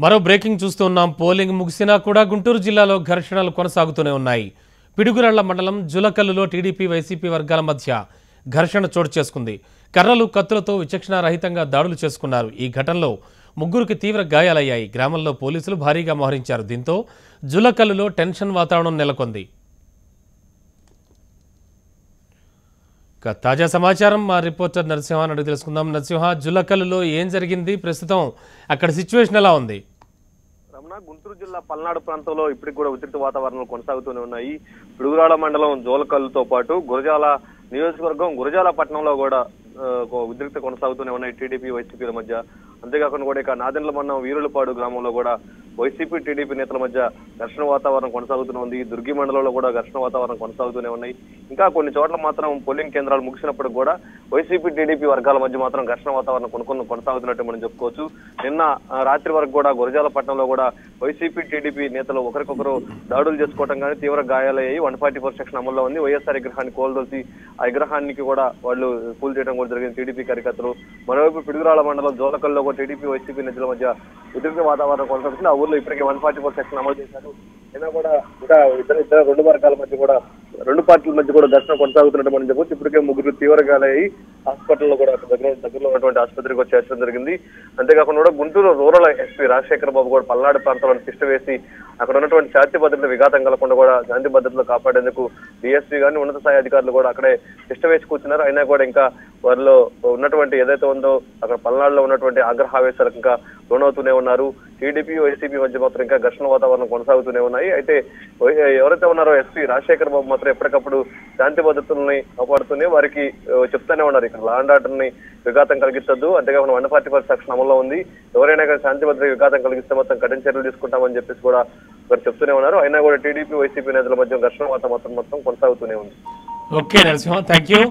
మరో బ్రేకింగ్ చూస్తూ ఉన్నాం. పోలింగ్ ముగిసినా కూడా గుంటూరు జిల్లాలో ఘర్షణలు కొనసాగుతూనే ఉన్నాయి. పిడుగురాళ్ళ మండలం జులకల్లులో టీడీపీ వైసీపీ వర్గాల మధ్య ఘర్షణ చోటు చేసుకుంది. కర్రలు కత్తులతో విచక్షణారహితంగా దాడులు చేసుకున్నారు. ఈ ఘటనలో ముగ్గురికి తీవ్ర గాయాలయ్యాయి. గ్రామంలో పోలీసులు భారీగా మోహరించారు. దీంతో జులకల్లులో టెన్షన్ వాతావరణం నెలకొంది. ఇక తాజా సమాచారం మా రిపోర్టర్ నరసింహ అడిగి తెలుసుకుందాం. నరసింహ జులకల్లులో ఏం జరిగింది? ప్రస్తుతం అక్కడ సిచ్యువేషన్ ఎలా ఉంది? రమణ గుంటూరు జిల్లా పల్నాడు ప్రాంతంలో ఇప్పటికి కూడా ఉద్రిక్త వాతావరణం కొనసాగుతూనే ఉన్నాయి. పిడుగురాళ మండలం జోలకల్లుతో పాటు గురజాల నియోజకవర్గం గురజాల పట్టణంలో కూడా ఉద్రిక్త కొనసాగుతూనే ఉన్నాయి టీడీపీ వైసీపీల మధ్య. అంతేకాకుండా కూడా ఇక నాదెండ్ల మండలం వీరులపాడు గ్రామంలో కూడా వైసీపీ టీడీపీ నేతల మధ్య ఘర్షణ వాతావరణం కొనసాగుతూనే ఉంది. దుర్గి మండలంలో కూడా ఘర్షణ వాతావరణం కొనసాగుతూనే ఉన్నాయి. ఇంకా కొన్ని చోట్ల మాత్రం పోలింగ్ కేంద్రాలు ముగిసినప్పుడు కూడా వైసీపీ టీడీపీ వర్గాల మధ్య మాత్రం ఘర్షణ వాతావరణం కొనుక్కొని కొనసాగుతున్నట్టు మనం చెప్పుకోవచ్చు. నిన్న రాత్రి వరకు కూడా గురజాల పట్టణంలో కూడా వైసీపీ టీడీపీ నేతలు ఒకరికొకరు దాడులు చేసుకోవడం కానీ తీవ్ర గాయాలయ్యాయి వన్ ఫార్టీ ఫోర్ సెక్షన్ అమల్లో ఉంది. వైఎస్ఆర్ విగ్రహాన్ని కోల్దొలిచి ఆ విగ్రహానికి కూడా వాళ్ళు పూలు చేయడం కూడా జరిగింది. టీడీపీ కార్యకర్తలు మరోవైపు పిడుగురాల మండలం జోలకల్లో కూడా టీడీపీ వైసీపీ నేతల మధ్య ఉద్రిక్త వాతావరణం కొనసాగుతుంది ఆ ఊర్లో ఇప్పటికే వన్ ఫార్టీ ఫోర్ సెక్షన్ అమలు చేశారు. అయినా కూడా ఇంకా ఇద్దరు ఇద్దరు రెండు వర్గాల మధ్య కూడా రెండు పార్టీల మధ్య కూడా ఘర్షణ కొనసాగుతున్నట్టు మనం చెప్పొచ్చు ఇప్పటికే ముగ్గురు తీవ్ర గాలయ్యి హాస్పిటల్లో కూడా దగ్గర దగ్గరలో ఉన్నటువంటి ఆసుపత్రికి వచ్చి చేర్చడం జరిగింది. అంతేకాకుండా కూడా గుంటూరు రూరల్ ఎస్పీ రాజశేఖర బాబు కూడా పల్నాడు ప్రాంతంలో తిష్ట వేసి అక్కడ ఉన్నటువంటి శాంతి భద్రతలు విఘాతం కలగకుండా కూడా శాంతి భద్రతలు కాపాడేందుకు డిఎస్పీ గాని ఉన్నత స్థాయి అధికారులు కూడా అక్కడే తిష్ట వేసి కూర్చున్నారు. అయినా కూడా ఇంకా వారిలో ఉన్నటువంటి ఏదైతే ఉందో అక్కడ పల్నాడులో ఉన్నటువంటి ఆగ్రహావేశాలకు ఇంకా లోనవుతూనే ఉన్నారు. టీడీపీ వైసీపీ మధ్య మాత్రం ఇంకా ఘర్షణ వాతావరణం కొనసాగుతూనే ఉన్నాయి. అయితే ఎవరైతే ఉన్నారో ఎస్పీ రాజశేఖర్ బాబు మాత్రం ఎప్పటికప్పుడు శాంతి భద్రతల్ని కాపాడుతూనే వారికి చెప్తానే ఉన్నారు ఇక్కడ లాండ్ ఆర్డర్ని విఘాతం కలిగించొద్దు అంతేకాకుండా వన్ ఫార్టీ ఫోర్ సెక్షన్ అమల్లో ఉంది. ఎవరైనా కానీ శాంతి భద్రత విఘాతం కలిగిస్తే మొత్తం కఠిన చర్యలు తీసుకుంటామని చెప్పేసి కూడా వారు చెప్తూనే ఉన్నారు. అయినా కూడా టీడీపీ వైసీపీ నేతల మధ్య ఘర్షణ వాతావరణం మొత్తం కొనసాగుతూనే ఉంది. Okay Narasimha thank you